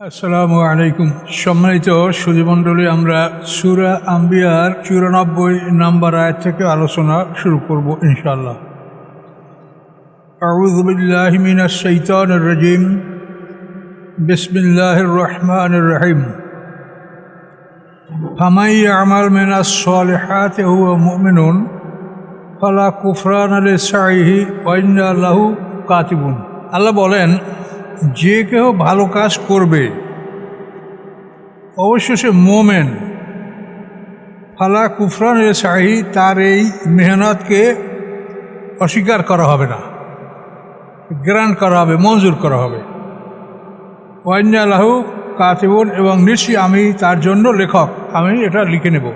আসসালামু আলাইকুম সম্মানিত সুধীমণ্ডলী আমরা সুরা আম্বিয়ার চুরানব্বই নাম্বার আয়াত থেকে আলোচনা শুরু করব ইনশাআল্লাহ أعوذ بالله من الشيطان الرجيم بسم الله الرحمن الرحيم فمن يعمل من الصالحات هو مؤمن فلا كفران لسعيه وإنا له كاتبون আল্লাহ বলেন যে কেউ ভালো কাজ করবে, অবশ্য সে মোমেন। ফালা কুফরান শাহী তার এই মেহনতকে অস্বীকার করা হবে না, গ্রান্ট করা হবে, মঞ্জুর করা হবে। ওয়াইনালাহু কাতিবুন এবং নিশ্চয়ই আমি তার জন্য লেখক, আমি এটা লিখে নেব।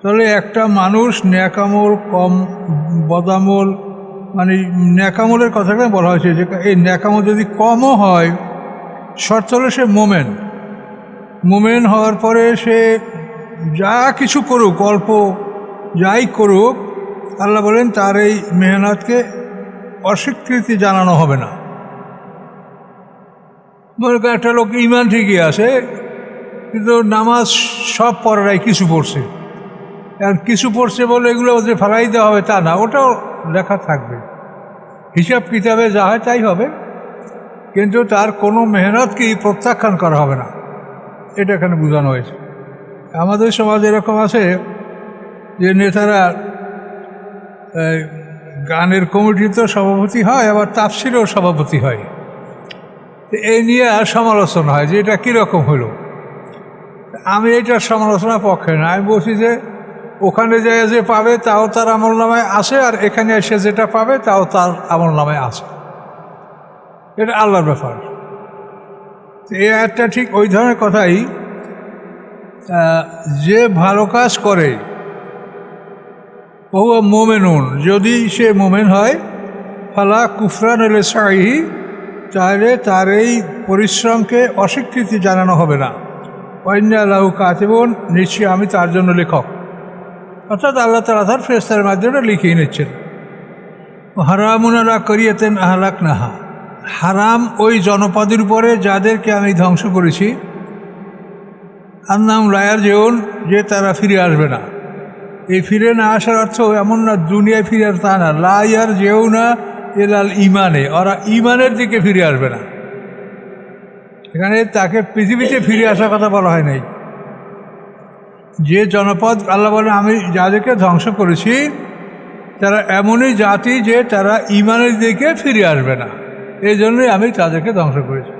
তাহলে একটা মানুষ ন্যাকামল, কম বদামল মানে ন্যাকামলের কথাটা বলা হয়েছে যে এই ন্যাকামল যদি কমও হয়, শর্ত হলে সে মোমেন। মোমেন হওয়ার পরে সে যা কিছু করুক, অল্প যাই করুক, আল্লাহ বলেন তার এই মেহনতকে অস্বীকৃতি জানানো হবে না। মনে করেন একটা লোক ইমান ঠিকই আছে, কিন্তু নামাজ সব পড়ারাই কিছু পড়ছে। আর কিছু পড়ছে বলে এগুলো ওদের ফেলাই দেওয়া হবে তা না, ওটাও লেখা থাকবে। হিসাব কিতাবে যা হয় তাই হবে, কিন্তু তার কোনো মেহনতকেই প্রত্যাখ্যান করা হবে না। এটা এখানে বোঝানো হয়েছে। আমাদের সমাজ এরকম আছে যে নেতারা গানের কমিটিতে সভাপতি হয়, আবার তাফসিরেও সভাপতি হয়। এই নিয়ে আর সমালোচনা হয় যে এটা কীরকম হলো। আমি এটার সমালোচনার পক্ষে না। আমি বলছি যে ওখানে যে যে পাবে তাও তার আমল নামায় আসে, আর এখানে এসে যেটা পাবে তাও তার আমল নামায় আসে। এটা আল্লাহর ব্যাপার। এই একটা ঠিক ওই ধরনের কথাই যে ভালো কাজ করে ও মোমেনুন, যদি সে মোমেন হয়, ফালা কুফরান এলে সাহি তাহলে তার এই পরিশ্রমকে অস্বীকৃতি জানানো হবে না। অন্য আল্লাহ কাতেবন, নিশ্চয়ই আমি তার জন্য লেখক। অর্থাৎ আল্লাহ তালা তার ফেরেস্তার মাধ্যমে লিখিয়ে নিচ্ছেন। হারামুনারা করিয়েতেন আহলাক নাহা হারাম ওই জনপদের উপরে যাদেরকে আমি ধ্বংস করেছি আর নাম রায়ার যেউন যে তারা ফিরে আসবে না। এই ফিরে না আসার অর্থ এমন না, দুনিয়ায় ফিরে আর তা না। লাইয়ার যেও না এলাল ইমানে ওরা ইমানের দিকে ফিরে আসবে না। এখানে তাকে পৃথিবীতে ফিরে আসার কথা বলা হয় নাই। যে জনপদ আল্লাহ বলে আমি যাদেরকে ধ্বংস করেছি, তারা এমনই জাতি যে তারা ইমানের দিকে ফিরে আসবে না। এই জন্যই আমি তাদেরকে ধ্বংস করেছি।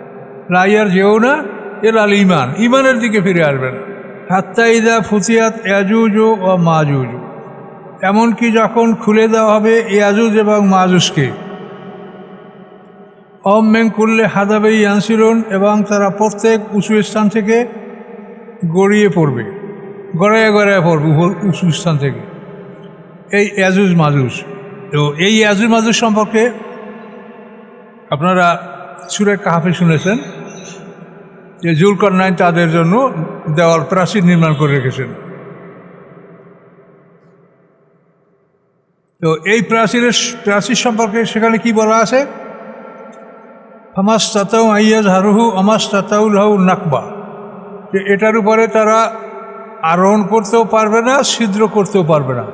লাইয়ার যেও না এর আল ইমান, ইমানের দিকে ফিরে আসবে না। হাত্তা ইদা ফুতিয়াত ইয়াজুজ ও মাজুজ। এমনকি যখন খুলে দেওয়া হবে ইয়াজুজ এবং মাজুজকে। অম মেং করলে হাদাবে ইয়ানসিরুন, এবং তারা প্রত্যেক উঁচু স্থান থেকে গড়িয়ে পড়বে। গড়াইয়া গড়াইয়া পড়বে উঁচু স্থান থেকে। এই ইয়াজুজ মাজুজ। তো এই ইয়াজুজ মাজুজ সম্পর্কে আপনারা সুরে কাহাফে শুনেছেন যে জুলকরনাইন তাদের জন্য দেওয়াল প্রাচীর নির্মাণ করে রেখেছেন। তো এই প্রাচীরের প্রাচীর সম্পর্কে সেখানে কি বলা আছে? আমাস তাতাউ আইয়াজ হারুহু আমাস তাতাউল হাউ নাকবা। এটার উপরে তারা আরোহণ করতেও পারবে না, ছিদ্র করতেও পারবে না।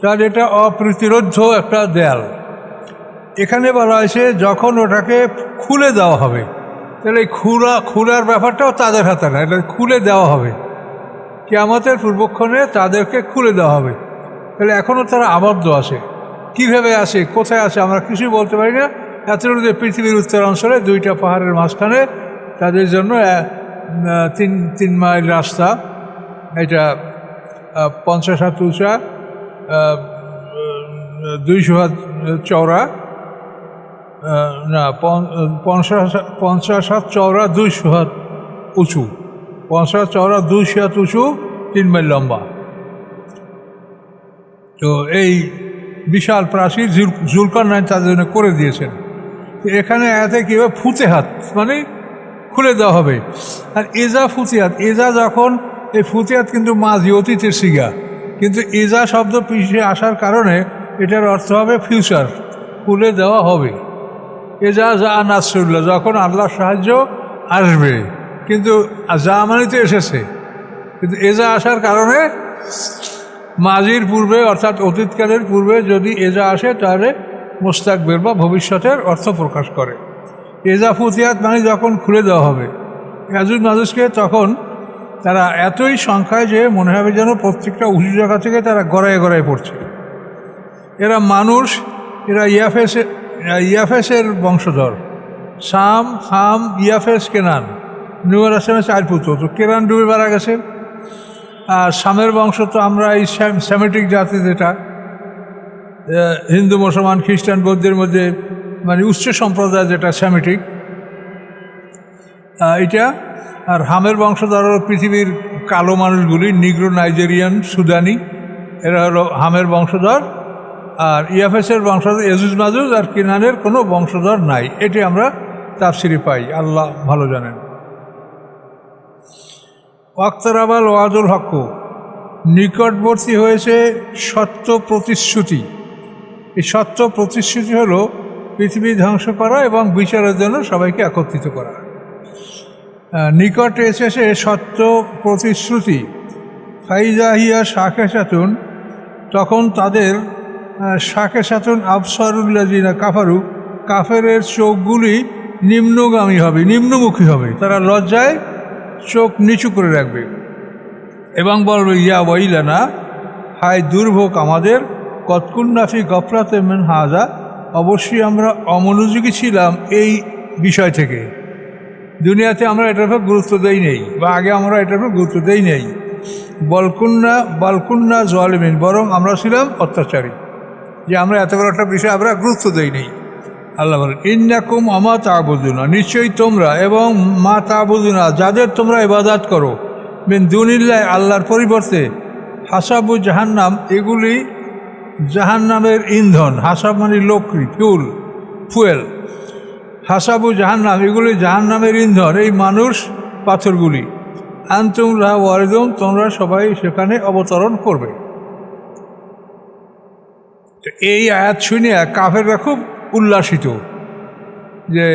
তার এটা অপ্রতিরোধ্য একটা দেয়াল। এখানে বলা হয়েছে, যখন ওটাকে খুলে দেওয়া হবে, তাহলে এই খুলা, খোলার ব্যাপারটাও তাদের হাতে না, এটা খুলে দেওয়া হবে। কেয়ামতের পূর্বক্ষণে তাদেরকে খুলে দেওয়া হবে। তাহলে এখনও তারা আবদ্ধ আছে। কীভাবে আছে, কোথায় আছে, আমরা কিছুই বলতে পারি না। এতটুকু যে পৃথিবীর উত্তরাঞ্চলে দুইটা পাহাড়ের মাঝখানে তাদের জন্য তিন তিন মাইল রাস্তা। এটা পঞ্চাশ হাত উঁচা দুইশো হাত চওড়া না পঞ্চাশ পঞ্চাশ হাত চওড়া, দুইশো হাত উঁচু। পঞ্চাশ হাত চওড়া, দুইশো হাত উঁচু, তিন মাইল লম্বা। তো এই বিশাল প্রাচীর জুলকার নাইন তাদের জন্য করে দিয়েছেন। এখানে এতে কীভাবে ফুতে হাত মানে খুলে দেওয়া হবে। আর এজা ফুতিয়াত এজা যখন এই ফুতিয়াত কিন্তু মাঝি অতীতের সিগা কিন্তু এজা শব্দ পিছিয়ে আসার কারণে এটার অর্থ হবে ফিউচার খুলে দেওয়া হবে। এজা যা নাসরুল্লাহ, যখন আল্লাহর সাহায্য আসবে, কিন্তু যা মানে তো এসেছে। কিন্তু এজা আসার কারণে মাজির পূর্বে, অর্থাৎ অতীতকালের পূর্বে, যদি এজা আসে, তাহলে মোস্তাকবের বা ভবিষ্যতের অর্থ প্রকাশ করে। এজা ফুতিয়াত মানে যখন খুলে দেওয়া হবে। ইয়াজুজ মাজুজকে তখন তারা এতই সংখ্যায় যে মনে হবে যেন প্রত্যেকটা উঁচু জায়গা থেকে তারা গড়ায় গড়ায় পড়ছে। এরা মানুষ, এরা ইয়াফেসে, ইয়াফেসের বংশধর। সাম হাম ইয়াফেস, কেনান। নুয়ার আসলামের চার পুত্র। তো কেনান ডুবে মারা গেছে। আর সামের বংশ তো আমরা এই স্যামেটিক জাতি যেটা হিন্দু, মুসলমান, খ্রিস্টান, বৌদ্ধের মধ্যে মানে উচ্চ সম্প্রদায় যেটা স্যামেটিক এটা। আর হামের বংশধর পৃথিবীর কালো মানুষগুলি, নিগ্রো, নাইজেরিয়ান, সুদানি। এরা হলো হামের বংশধর। আর ইয়াফেসের বংশধর এজুজ মাজুজ, আর কিনানের কোনো বংশধর নাই। এটি আমরা তাফসিরি পাই, আল্লাহ ভালো জানেন। ওয়াক্তারাবাল ওয়াজুল হক, নিকটবর্তী হয়েছে সত্য প্রতিশ্রুতি। এই সত্য প্রতিশ্রুতি হলো পৃথিবী ধ্বংস করা এবং বিচারের জন্য সবাইকে একত্রিত করা। নিকটে এসেছে সত্য প্রতিশ্রুতি। ফাইজাহিয়া শাখে সাতুন, তখন তাদের শাখে সাতুন আফসারুল্লাজিনা কাফারু, কাফেরের চোখগুলি নিম্নগামী হবে, নিম্নমুখী হবে। তারা লজ্জায় চোখ নিচু করে রাখবে এবং বলবে, ইয়া ওয়াইলানা, হায় দুর্ভোগ আমাদের কতকুন্নাফি গফরাতে মেন হাজা অবশ্যই আমরা অমনোযোগী ছিলাম এই বিষয় থেকে। দুনিয়াতে আমরা এটার উপর গুরুত্ব দেই নেই, বা আগে আমরা এটার উপর গুরুত্ব দেই নেই। বলকুন্না বলকুন্না জলমিন, বরং আমরা ছিলাম অত্যাচারী। যে আমরা এত বড় একটা বিষয়ে আমরা গুরুত্ব দেই নেই। আল্লাহ বলেন, ইন্নাকুম আমা তাবুদুনা নিশ্চয়ই তোমরা এবং মা তাবুদুনা, যাদের তোমরা ইবাদাত করো বিন দুনিল্লায় আল্লাহর পরিবর্তে। হাসাবু জাহান্নাম, এগুলি জাহান্নামের ইন্ধন, হাসাব মানে লোকরি ফিউল ফুয়েল। হাসাবু জাহান্নাম এগুলি জাহান্নামের ইন্ধন, এই মানুষ পাথরগুলি। আন্তুম রাহ ওয়ারিদুম তোমরা সবাই সেখানে অবতরণ করবে। এই আয়াত শুনিয়া কাফেররা খুব উল্লাসিত যে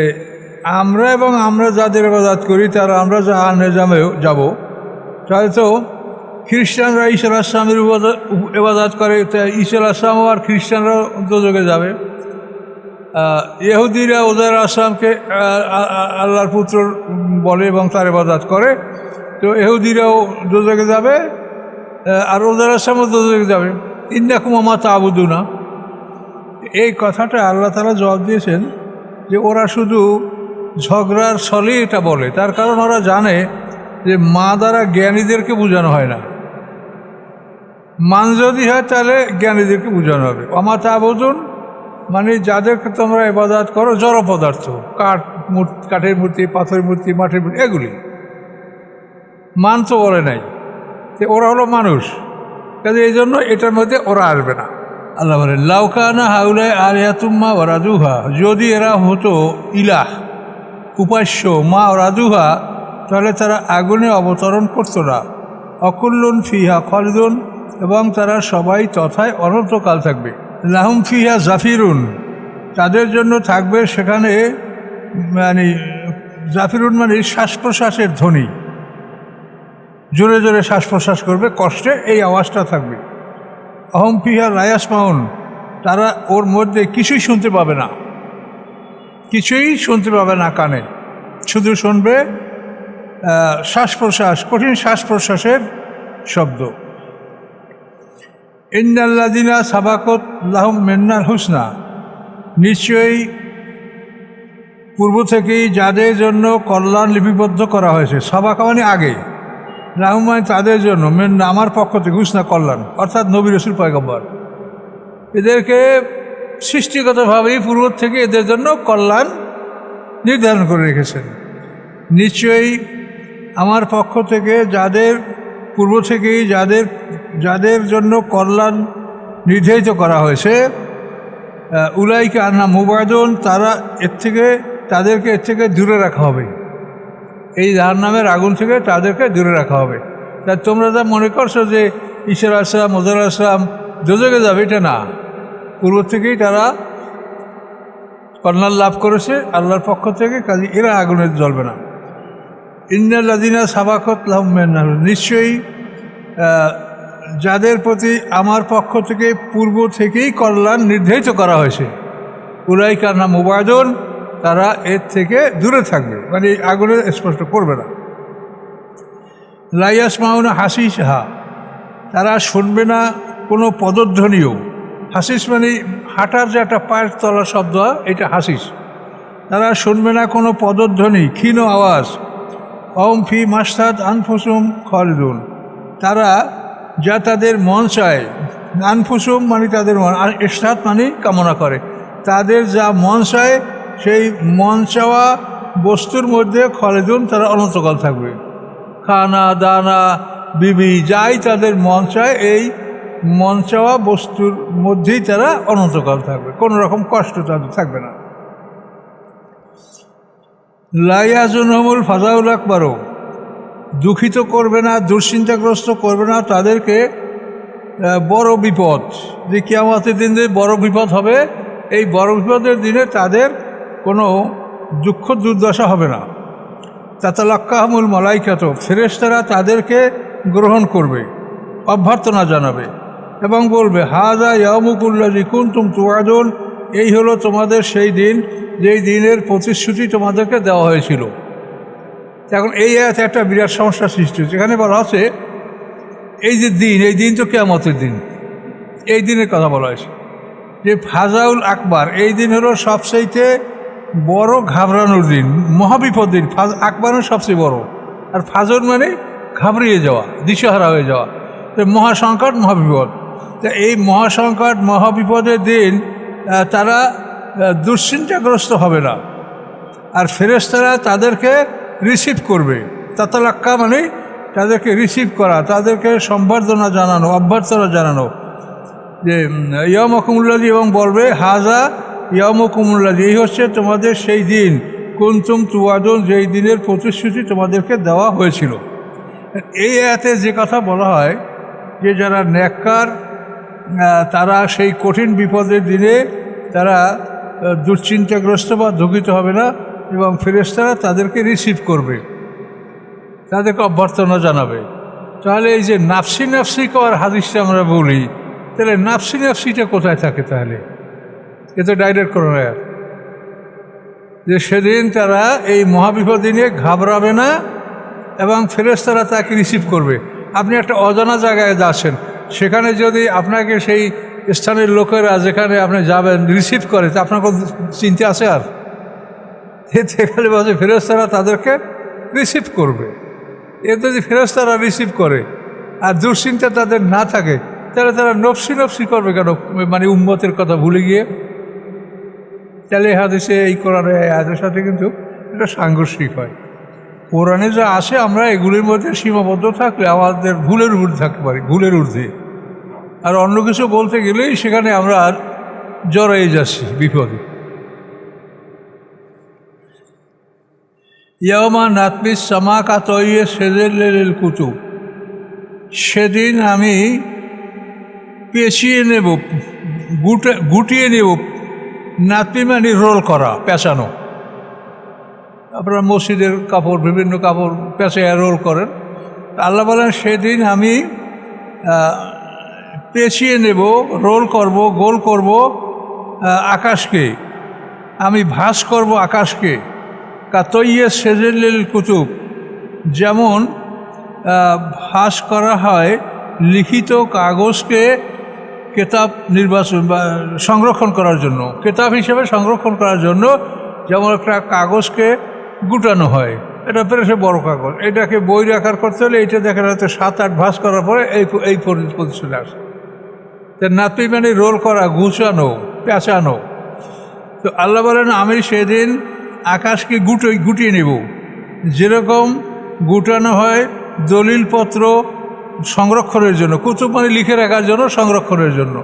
আমরা এবং আমরা যাদের ইবাদত করি, তারা আমরা জাহান্নে যাবে, যাব। তাহলে তো খ্রিস্টানরা ঈশ্বর আসলামের ইবাদত করে, তা ঈশ্বর আসলামও আর খ্রিস্টানরাও দোজকে যাবে। ইহুদিরা ওদের আসলামকে আল্লাহর পুত্র বলে এবং তার ইবাদত করে। তো ইহুদিরাও দোজকে যাবে আর ওদের আসলামও দোজকে যাবে। ইন্দাকুম আমা তাবুদু না এই কথাটা আল্লাহ তালা জবাব দিয়েছেন যে ওরা শুধু ঝগড়ার ছলে এটা বলে। তার কারণ ওরা জানে যে মা দ্বারা জ্ঞানীদেরকে বোঝানো হয় না। মান যদি হয় তাহলে জ্ঞানীদেরকে বোঝানো হবে। অমাতা আবদুন মানে যাদেরকে তোমরা ইবাদত করো, জড় পদার্থ, কাঠ মূর্তি কাঠের মূর্তি, পাথরের মূর্তি, মাঠের মূর্তি, এগুলি। মান তো বলে নাই ওরা হলো মানুষ। কাজে এই জন্য এটার মধ্যে ওরা আসবে না। আল্লাহ বলে লাউকানা হাউলায় আলিয়াতুম্মা ও রাজুহা যদি এরা হতো ইলাহ, উপাস্য, মা ও রাজুহা তাহলে তারা আগুনে অবতরণ করতো না। অকুল্লুন ফিহা খলদুন এবং তারা সবাই তথায় অনন্তকাল থাকবে। লাহুম ফিহা জাফিরুন। তাদের জন্য থাকবে সেখানে মানে জাফিরুন মানে শ্বাস প্রশ্বাসের ধ্বনি। জোরে জোরে শ্বাস প্রশ্বাস করবে, কষ্টে এই আওয়াজটা থাকবে। অহম ফিহা রায়াস মাউন তারা ওর মধ্যে কিছুই শুনতে পাবে না। কিছুই শুনতে পাবে না কানে। শুধু শুনবে শ্বাস প্রশ্বাস কঠিন শ্বাস প্রশ্বাসের শব্দ। ইন্দাল্লাদিনা সাবাকত লাহম মেন্নার হুসনা। নিশ্চয়ই পূর্ব থেকেই যাদের জন্য কল্যাণ লিপিবদ্ধ করা হয়েছে, সাবাকা মানে আগে রাহমান তাদের জন্য, মেন্না আমার পক্ষ থেকে হুসনা কল্যাণ, অর্থাৎ নবী রসুল পয়গম্বর। এদেরকে সৃষ্টিগতভাবেই পূর্ব থেকে এদের জন্য কল্যাণ নির্ধারণ করে রেখেছেন। নিশ্চয়ই আমার পক্ষ থেকে যাদের, পূর্ব থেকেই যাদের যাদের জন্য কল্যাণ নির্ধারিত করা হয়েছে উলাইকে আন্না মুবাদন তারা এর থেকে, তাদেরকে এর থেকে দূরে রাখা হবে। এই নামের আগুন থেকে তাদেরকে দূরে রাখা হবে। তা তোমরা যা মনে করছ যে ঈশ্বর আসলাম মজর আসলাম দোজকে যাবে, এটা না। পূর্ব থেকেই তারা কল্যাণ লাভ করেছে, আল্লাহর পক্ষ থেকে, কাজে এরা আগুনে জ্বলবে না। ইন্নাল্লাদিনা সাবাকত লাহমেন নিশ্চয়ই যাদের প্রতি আমার পক্ষ থেকে পূর্ব থেকেই কল্যাণ নির্ধারিত করা হয়েছে। উলাইকার নাম মুবায়দন, তারা এর থেকে দূরে থাকবে মানে আগুনে স্পষ্ট করবে না। লাইয়াস মাউনা হাসিস হা তারা শুনবে না কোনো পদধ্বনিও। হাসিস মানে হাঁটার যে একটা পায়ের তলা শব্দ, এটা হাসিস। তারা শুনবে না কোনো পদধ্বনি, ক্ষীণ আওয়াজ। অম ফি মাস্তাদ আনফুসুম খলদুন। তারা যা তাদের মন চায়। আনফুসুম মানে তাদের মন, আর ইস্তাদ মানে কামনা করে। তাদের যা মন চায়, সেই মন চাওয়া বস্তুর মধ্যে খলেদুন তারা অনন্তকাল থাকবে। খানা, দানা, বিবি, যাই তাদের মন চায়, এই মন চাওয়া বস্তুর মধ্যেই তারা অনন্তকাল থাকবে। কোনো রকম কষ্ট তাদের থাকবে না। লাইয়াজুনহমুল ফাজাউল আকবরও দুঃখিত করবে না, দুশ্চিন্তাগ্রস্ত করবে না, তাদেরকে বড় বিপদ, যে কেয়ামতের দিন যে বড় বিপদ হবে, এই বড় বিপদের দিনে তাদের কোনো দুঃখ দুর্দশা হবে না। তাতালাক্কাহমুল মলাইকাত, ফেরেশতারা তাদেরকে গ্রহণ করবে, অভ্যর্থনা জানাবে এবং বলবে হাজা ইয়ামুকুল্লাজি কুন্তুম তুয়াদুন এই হলো তোমাদের সেই দিন, যেই দিনের প্রতিশ্রুতি তোমাদেরকে দেওয়া হয়েছিল। এখন এই আয়াতে একটা বিরাট সমস্যা সৃষ্টি হচ্ছে এখানে বলা আছে, এই যে দিন, এই দিন তো কেয়ামতের দিন। এই দিনের কথা বলা হয়েছে। যে ফাজাউল আকবার, এই দিন হলো সবচাইতে বড় ঘাবড়ানোর দিন, মহাবিপদ দিন। ফাজ আকবরও সবচেয়ে বড়। আর ফাজর মানে ঘাবড়িয়ে যাওয়া, দিশাহারা হয়ে যাওয়া। তো মহাসংকট, মহাবিপদ। তা এই মহাসংকট, মহাবিপদের দিন তারা দুশ্চিন্তাগ্রস্ত হবে না। আর ফেরেশতারা তাদেরকে রিসিভ করবে। তাতালাক্কা মানে তাদেরকে রিসিভ করা, তাদেরকে সম্বর্ধনা জানানো, অভ্যর্থনা জানানো। যে ইয়ম কুমুল্লাদি এবং বলবে হাজা ইয়ম কুমুল্লাদি এই হচ্ছে তোমাদের সেই দিন। কুন্তুম তুয়াদন যেই দিনের প্রতিশ্রুতি তোমাদেরকে দেওয়া হয়েছিল। এই এতে যে কথা বলা হয়, যে যারা ন্যাক্কার তারা সেই কঠিন বিপদের দিনে তারা দুশ্চিন্তাগ্রস্ত বা দুঃখিত হবে না। এবং ফেরেশতারা তাদেরকে রিসিভ করবে, তাদেরকে অভ্যর্থনা জানাবে। তাহলে এই যে নাফসি নাফসি কর হাদিসটা আমরা বলি, তাহলে নাফসি নাফসিটা কোথায় থাকে তাহলে? এ তো ডাইরেক্ট করো না যে সেদিন তারা এই মহাবিপদ দিনে ঘাবড়াবে না এবং ফেরেশতারা তাকে রিসিভ করবে। আপনি একটা অজানা জায়গায় যাচ্ছেন সেখানে যদি আপনাকে সেই স্থানের লোকেরা যেখানে আপনি যাবেন রিসিভ করে, তা আপনার কোনো চিন্তা আছে আর? সেখানে বলছে ফেরস্তারা তাদেরকে রিসিভ করবে। এ যদি ফেরেশতারা রিসিভ করে আর দুশ্চিন্তা তাদের না থাকে, তাহলে তারা নফসি নফসি করবে কেন? মানে উম্মতের কথা ভুলে গিয়ে। তাহলে হাদিসে, এই কোরআনে আয়াতের সাথে কিন্তু এটা সাংঘর্ষিক হয়। কোরআনে যা আসে, আমরা এগুলির মধ্যে সীমাবদ্ধ থাকলে আমাদের ভুলের ঊর্ধ্বে থাকতে পারি, ভুলের ঊর্ধ্বে। আর অন্য কিছু বলতে গেলেই সেখানে আমরা আর জড়াই যাচ্ছি বিপদে। ইয়মা নাতমিস সামাকা সেজেল কুতুব। সেদিন আমি পেঁচিয়ে নেব, গুটে, গুটিয়ে নেব নাতমি মানে রোল করা, পেঁচানো। আপনারা মসজিদের কাপড়, বিভিন্ন কাপড় পেঁচাইয়া রোল করেন। আল্লাহ বলেন, সেদিন আমি পেঁচিয়ে নেব, রোল করব, গোল করব আকাশকে। আমি ভাস করব আকাশকে। কাতইয়ে সেজেলিল কুতুব, যেমন ভাস করা হয় লিখিত কাগজকে কেতাব নির্বাচন বা সংরক্ষণ করার জন্য, কেতাব হিসেবে সংরক্ষণ করার জন্য, যেমন একটা কাগজকে গুটানো হয়। এটা পেরেছে বড় কাগজ। এটাকে বই রাখার করতে হলে এটা দেখা যাচ্ছে সাত, আট ভাস করার পরে এই এই পজিশনে আসে। তা নাতনি মানে রোল করা, গুছানো, পেঁচানো। তো আল্লাহ বলেন, আমি সেদিন আকাশকে গুটো গুটিয়ে নেব। যেরকম গুটানো হয় দলিলপত্র সংরক্ষণের জন্য কুতুব মানে লিখে রাখার জন্য সংরক্ষণের জন্য।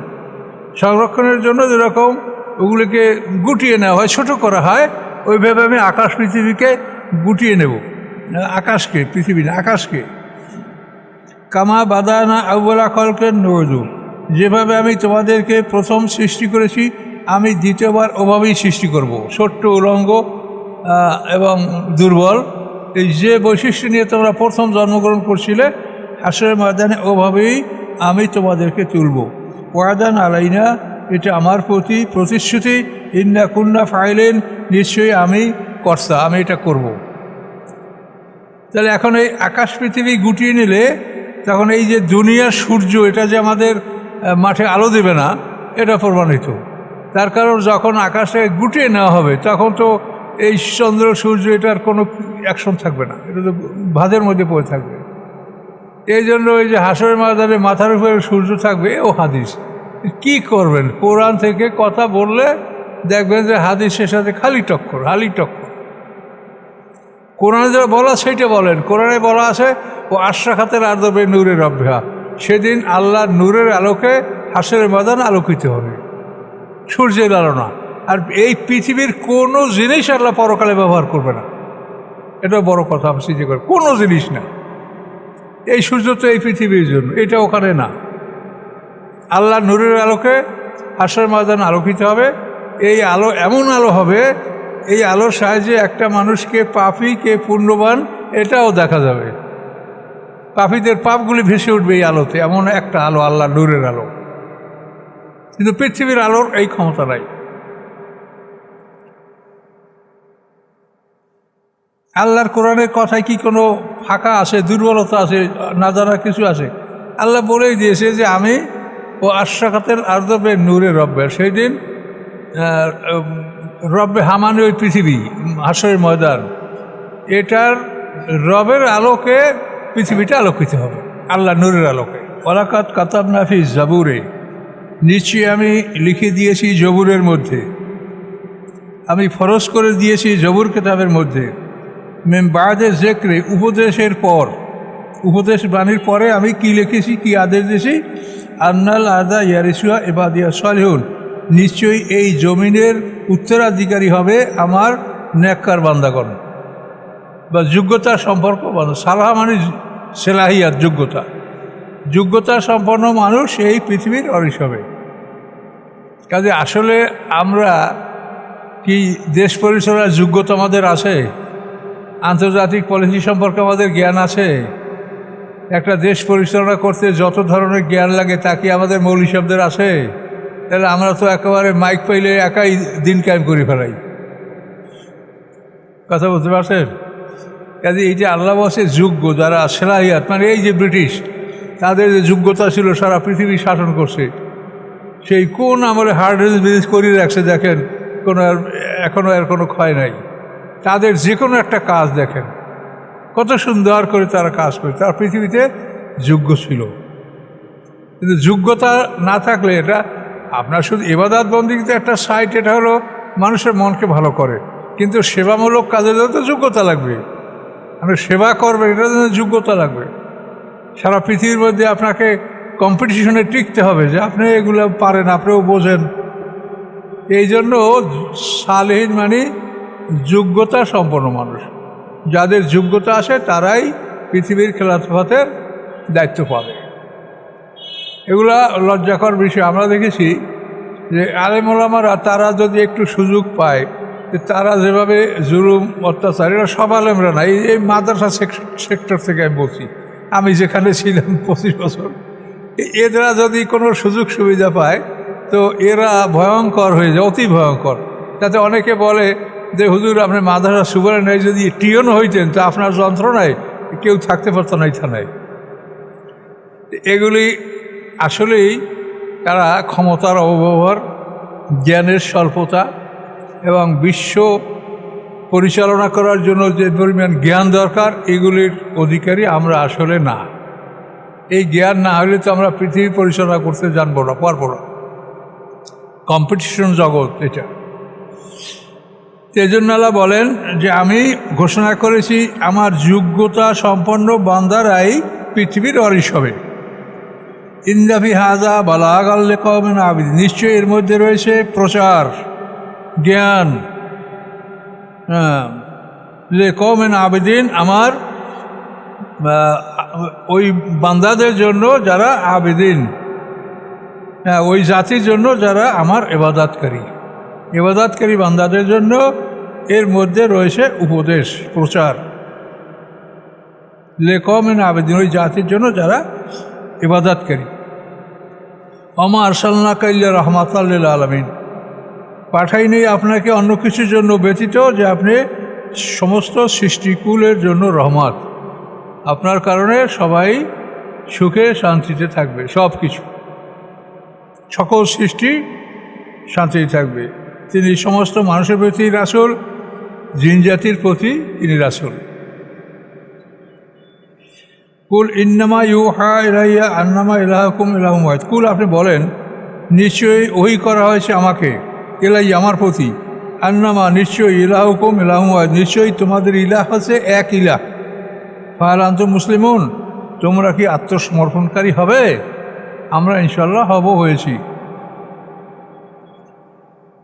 সংরক্ষণের জন্য যেরকম ওগুলিকে গুটিয়ে নেওয়া হয়, ছোট করা হয়, ওইভাবে আমি আকাশ পৃথিবীকে গুটিয়ে নেব। আকাশকে, পৃথিবী আকাশকে। কামা বাদানা আউ্বলা কলকে নজু। যেভাবে আমি তোমাদেরকে প্রথম সৃষ্টি করেছি, আমি দ্বিতীয়বার ওভাবেই সৃষ্টি করব। ছোট্ট উলঙ্গ এবং দুর্বল। এই যে বৈশিষ্ট্য নিয়ে তোমরা প্রথম জন্মগ্রহণ করছিলে, হাসরের ময়দানে ওভাবেই আমি তোমাদেরকে তুলব। ওয়াদান আলাইনা, এটা আমার প্রতি প্রতিশ্রুতি। ইন্না কুন্না ফাইলেন, নিশ্চয়ই আমি কর্তা আমি এটা করব। তাহলে এখন এই আকাশ পৃথিবী গুটিয়ে নিলে, তখন এই যে দুনিয়ার সূর্য, এটা যে আমাদের মাঠে আলো দেবে না, এটা প্রমাণিত। তার কারণ যখন আকাশে গুটিয়ে নেওয়া হবে, তখন তো এই চন্দ্র, সূর্য এটার কোনো অ্যাকশন থাকবে না। এটা তো ভাঁজের মধ্যে পড়ে থাকবে। এই জন্য ওই যে হাসরের মাদারে মাথার উপরে সূর্য থাকবে ও হাদিস। কি করবেন? কোরআন থেকে কথা বললে দেখবেন যে হাদিসের সাথে খালি টক্কর, হালি টক্কর। কোরআনে যেটা বলা সেইটা বলেন। কোরআনে বলা আছে, ও আশ্রাখাতের আর্দবে নূরের অভ্যা সেদিন আল্লাহর নূরের আলোকে হাসরের মাদান আলোকিত হবে। সূর্যের আলো না। আর এই পৃথিবীর কোনো জিনিস আল্লাহ পরকালে ব্যবহার করবে না। এটা বড় কথা, আমি স্বীকার করি। কোনো জিনিস না। এই সূর্য তো এই পৃথিবীর জন্য, এটা ওখানে না। আল্লাহ নূরের আলোকে হাসর ময়দান আলোকিত হবে। এই আলো এমন আলো হবে, এই আলোর সাহায্যে একটা মানুষকে পাপি কে পুণ্যবান, এটাও দেখা যাবে। পাপীদের পাপগুলি ভেসে উঠবে এই আলোতে, এমন একটা আলো, আল্লাহ নূরের আলো। কিন্তু পৃথিবীর আলোর এই ক্ষমতা নাই। আল্লাহর কোরআনের কথায় কি কোনো ফাঁকা আছে দুর্বলতা আছে না জানা কিছু আছে আল্লাহ বলেই দিয়েছে যে আমি ও আশ্রাকাতের আর্দবে নূরে রব্বে, সেই দিন রব্বে হামানি ওই পৃথিবী, হাসরের ময়দান, এটার রবের আলোকে পৃথিবীটা আলোকিত হবে, আল্লাহ নূরের আলোকে। ওলাকাত কাতাব নাফিস জাবুরে, নিশ্চয়ই আমি লিখে দিয়েছি জবুরের মধ্যে, আমি ফরজ করে দিয়েছি জবুর কেতাবের মধ্যে। মেম বাদে জেকরে, উপদেশের পর। উপদেশ বাণীর পরে আমি কি লিখেছি, কি আদেশ দিয়েছি? আন্নাল আদা ইয়ারিসুয়া এবাদিয়া সলিহুন। নিশ্চয়ই এই জমিনের উত্তরাধিকারী হবে আমার নেককার বান্দাগণ। বা যোগ্যতা সম্পর্ক সালাহ মানে সেলাহিয়াত যোগ্যতা। যোগ্যতা সম্পন্ন মানুষ এই পৃথিবীর অরিস হবে। কাজে আসলে আমরা কি দেশ পরিচালনার যোগ্যতা আমাদের আছে? আন্তর্জাতিক পলিসি সম্পর্কে আমাদের জ্ঞান আছে। একটা দেশ পরিচালনা করতে যত ধরনের জ্ঞান লাগে, তা কি আমাদের মৌলিক শব্দের আছে? তাহলে আমরা তো একেবারে মাইক পাইলে একাই দিন কায়েম করে ফেলাই। কথা বলতে পারছেন? কাজে এই যে আল্লাহ বসে যোগ্য, যারা সেলাহিয়াত মানে এই যে ব্রিটিশ, তাদের যে যোগ্যতা ছিল, সারা পৃথিবী শাসন করছে। সেই কোন আমলে হার্ড বিজনেস করিয়ে রাখছে, দেখেন, কোনো আর এখনও এর কোনো ক্ষয় নাই। তাদের যে কোনো একটা কাজ দেখেন। কত সুন্দর করে তারা কাজ করে। তারা পৃথিবীতে যোগ্য ছিল। কিন্তু যোগ্যতা না থাকলে এটা আপনার শুধু এবাদাত বন্দিতে একটা সাইট, এটা হলো মানুষের মনকে ভালো করে। কিন্তু সেবামূলক কাজের জন্য তো যোগ্যতা লাগবে। আপনি সেবা করবেন, এটার জন্য যোগ্যতা লাগবে। সারা পৃথিবীর মধ্যে আপনাকে কম্পিটিশনে টিকতে হবে যে আপনি এগুলো পারেন, আপনিও বোঝেন। এই জন্য সালেহীন মানে যোগ্যতা সম্পন্ন মানুষ। যাদের যোগ্যতা আছে, তারাই পৃথিবীর খেলাফতের দায়িত্ব পাবে। এগুলা লজ্জাকর বিষয়। আমরা দেখেছি যে আলেমোলামারা তারা যদি একটু সুযোগ পায় তারা যেভাবে জুলুম, অত্যাচার, এরা সব আলেমরা না। এই মাদ্রাসা সেক্টর থেকে আমি বলছি। আমি যেখানে ছিলাম পঁচিশ বছর। এরা যদি কোনো সুযোগ সুবিধা পায়, তো এরা ভয়ঙ্কর হয়ে যায়, অতি ভয়ঙ্কর। তাতে অনেকে বলে যে হুজুর, আপনি মাদ্রাসা সুবারের যদি টিয়ন হইতেন, তো আপনার যন্ত্রণায় কেউ থাকতে পারতো না থানায়। এগুলি আসলেই তারা ক্ষমতার অপব্যবহার জ্ঞানের স্বল্পতা এবং বিশ্ব পরিচালনা করার জন্য যে পরিমাণ জ্ঞান দরকার, এগুলির অধিকারী আমরা আসলে না। এই জ্ঞান না হলে তো আমরা পৃথিবী পরিচালনা করতে জানব না, পারব না। কম্পিটিশন জগৎ এটা। তেজন্নালা বলেন যে আমি ঘোষণা করেছি আমার যোগ্যতা সম্পন্ন বান্দারাই পৃথিবীর অরিস হবে। ইন্দাফি হাজা বালাগ আল্লে কমেন আবিদ। নিশ্চয়ই এর মধ্যে রয়েছে প্রচার, জ্ঞান। হ্যাঁ লে কমেন আবেদিন আমার ওই বান্দাদের জন্য যারা আবেদিন। হ্যাঁ ওই জাতির জন্য যারা আমার এবাদাতকারী। এবাদাতকারী বান্দাদের জন্য এর মধ্যে রয়েছে উপদেশ, প্রচার। লেখমেন আবেদন ওই জাতির জন্য যারা ইবাদতকারী। অমা আরসাল্লা কাইল্লা রহমাত আলমিন। পাঠাই নেই আপনাকে অন্য কিছুর জন্য ব্যতীত যে আপনি সমস্ত সৃষ্টিকুলের জন্য রহমত। আপনার কারণে সবাই সুখে শান্তিতে থাকবে, সব কিছু। সকল সৃষ্টি শান্তিতে থাকবে। তিনি সমস্ত মানুষের প্রতি রাসুল জিন জাতির প্রতি তিনি রাসুল। কুল ইন্নামা ইউহা ইলাইয়া আন্নামা ইলাহকুম ইলাহুম ওয়াহিদ। কুল আপনি বলেন, নিশ্চয়ই ওই করা হয়েছে আমাকে এলাই আমার প্রতি। আন্নামা, নিশ্চয়ই ইলাহুকুম ইলাহুম নিশ্চয়ই তোমাদের ইলাহ হচ্ছে এক ইলাহ। ফাহাল আন্ত মুসলিমুন, তোমরা কি আত্মসমর্পণকারী হবে? আমরা ইনশাল্লাহ হব হয়েছি।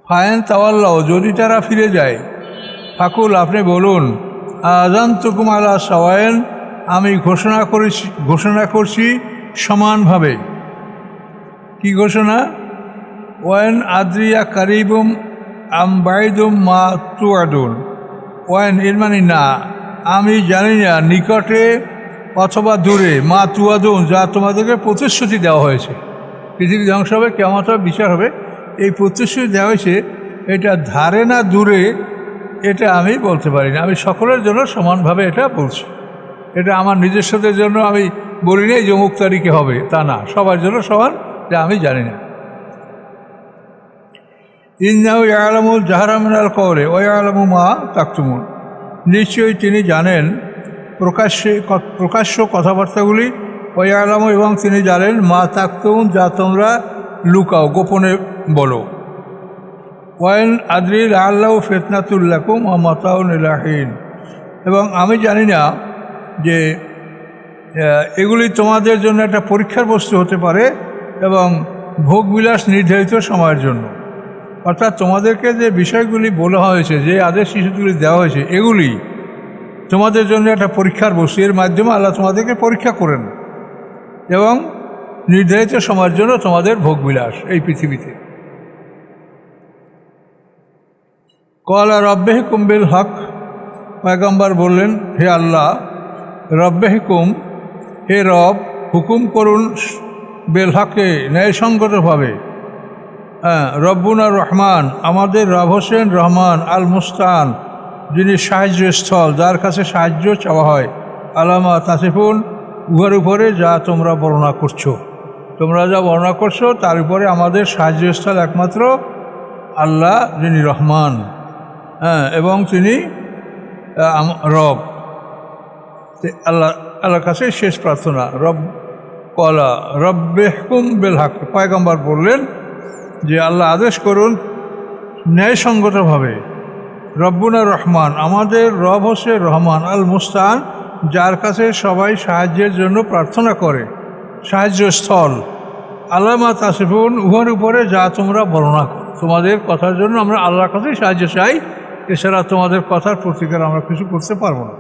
ফায়েন তাওয়াল্লাহ যদি তারা ফিরে যায় ফাকুল, আপনি বলুন আজান তুকুম আলা সাওয়ায়েন আমি ঘোষণা করেছি, ঘোষণা করছি সমানভাবে। কি ঘোষণা? ওয়ান আদ্রিয়া কারিবুম আম বাইদুম মা তুয়াদুন ওয়ানের মানে না, আমি জানি না, নিকটে অথবা দূরে মা তুয়াদুন যা তোমাদেরকে প্রতিশ্রুতি দেওয়া হয়েছে। পৃথিবী ধ্বংস হবে কেমন বিচার হবে। এই প্রতিশ্রুতি দেওয়া হয়েছে, এটা ধারে না দূরে এটা আমি বলতে পারি না। আমি সকলের জন্য সমানভাবে এটা বলছি। এটা আমার নিজস্বদের জন্য আমি বলি নাই যে অমুক তারিখে হবে, তা না। সবার জন্য সমান এটা আমি জানি না। ইন্নাউ ইয়ালামুল জাহারামিনাল কৌরে ওই আলমু মা তাকতুমুন। নিশ্চয়ই তিনি জানেন প্রকাশ্যে প্রকাশ্য কথাবার্তাগুলি ওই আলম এবং তিনি জানেন মা তাকতুমুন, যা তোমরা লুকাও, গোপনে বলো। ওয়াইন আদ্রিল আল্লাহ ফেতনাতুল্লাকুম ও মাতাউন এবং আমি জানি না যে এগুলি তোমাদের জন্য একটা পরীক্ষার বস্তু হতে পারে এবং ভোগবিলাস নির্ধারিত সময়ের জন্য। অর্থাৎ তোমাদেরকে যে বিষয়গুলি বলা হয়েছে, যে আদেশ শিশুগুলি দেওয়া হয়েছে, এগুলি তোমাদের জন্য একটা পরীক্ষার বস্তু। এর মাধ্যমে আল্লাহ তোমাদেরকে পরীক্ষা করেন এবং নির্ধারিত সময়ের জন্য তোমাদের ভোগবিলাস এই পৃথিবীতে। কলা রব্বে কুম্বিল হক। পয়গম্বর বললেন, হে আল্লাহ রব্বে হুকুম হে রব, হুকুম করুন বেল হকে ন্যায়সঙ্গতভাবে। হ্যাঁ রব্বুনা রহমান, আমাদের রব হোসেন রহমান আল মুস্তান, যিনি সাহায্যস্থল, যার কাছে সাহায্য চাওয়া হয়। আলামা তাসিফুন, উহার উপরে যা তোমরা বর্ণনা করছ। তোমরা যা বর্ণনা করছ, তার উপরে আমাদের সাহায্যস্থল একমাত্র আল্লাহ, যিনি রহমান। হ্যাঁ এবং তিনি রব। আল্লাহ, আল্লাহর কাছে শেষ প্রার্থনা, রব কলা রব্বে হুকুম বেল হাক। পয়গম্বর বললেন যে, আল্লাহ আদেশ করুন ন্যায়সঙ্গতভাবে, রব্বুনা রহমান, আমাদের রব হোসে রহমান আল মুস্তান, যার কাছে সবাই সাহায্যের জন্য প্রার্থনা করে, সাহায্য সাহায্যস্থল আল্লামা তাসিফুন, উহার উপরে যা তোমরা বর্ণনা করো, তোমাদের কথার জন্য আমরা আল্লাহর কাছেই সাহায্য চাই। এছাড়া তোমাদের কথার প্রতিকার আমরা কিছু করতে পারব না।